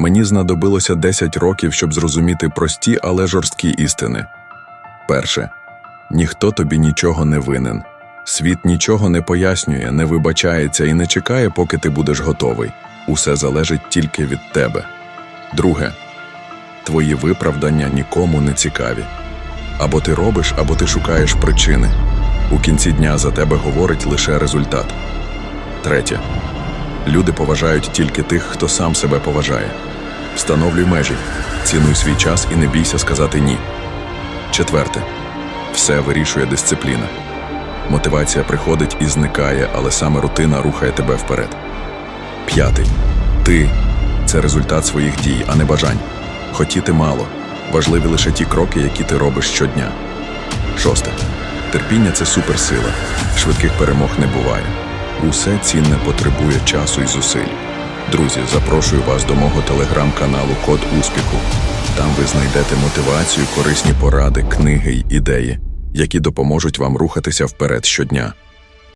Мені знадобилося 10 років, щоб зрозуміти прості, але жорсткі істини. Перше. Ніхто тобі нічого не винен. Світ нічого не пояснює, не вибачається і не чекає, поки ти будеш готовий. Усе залежить тільки від тебе. Друге. Твої виправдання нікому не цікаві. Або ти робиш, або ти шукаєш причини. У кінці дня за тебе говорить лише результат. Третє. Люди поважають тільки тих, хто сам себе поважає. Встановлюй межі, цінуй свій час і не бійся сказати ні. Четверте. Все вирішує дисципліна. Мотивація приходить і зникає, але саме рутина рухає тебе вперед. П'ятий. Ти це результат своїх дій, а не бажань. Хотіти мало. Важливі лише ті кроки, які ти робиш щодня. Шосте. Терпіння це суперсила. Швидких перемог не буває. Усе цінне потребує часу і зусиль. Друзі, запрошую вас до мого телеграм-каналу Код успіху. Там ви знайдете мотивацію, корисні поради, книги й ідеї, які допоможуть вам рухатися вперед щодня.